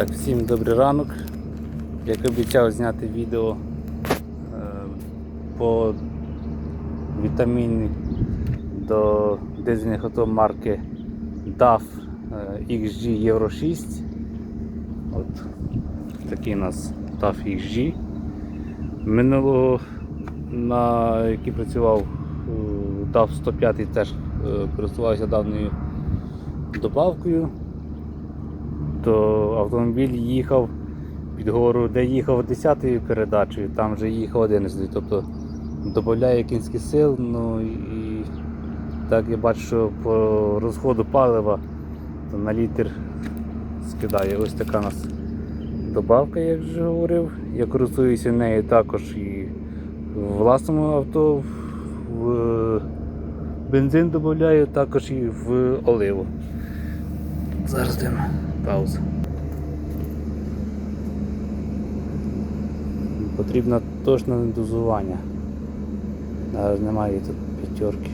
Так, всім добрий ранок. Як обіцяв зняти відео е, по вітаміні до дизельних авто марки DAF е, XG Euro 6. От такий у нас DAF XG. Минулого, на який працював е, DAF 105 теж користувався даною добавкою то автомобіль їхав під гору, де їхав 10-ю передачею, там вже їхав 11 Тобто додає кінські сил, ну і так я бачу, що по розходу палива то на літр скидає. Ось така у нас добавка, як вже говорив. Я користуюся нею також і в власному авто, в бензин додаю, також і в оливу. Зараз йдемо. Пауза. Потрібно точне дозування. Зараз немає тут п'ятерки.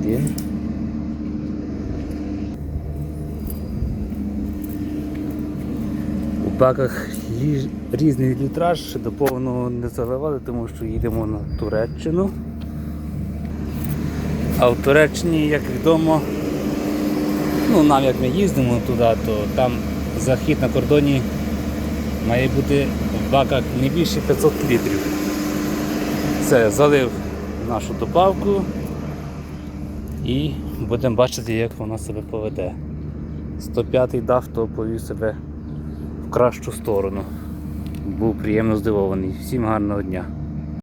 Один. У баках різний літраж, до не заливали, тому що їдемо на Туреччину. А в Туреччині, як відомо, ну нам як ми їздимо туди, то там захід на кордоні має бути в баках не більше 500 літрів. Все, залив нашу добавку і будемо бачити, як вона себе поведе. 105-й дав, то повів себе в кращу сторону. Був приємно здивований. Всім гарного дня.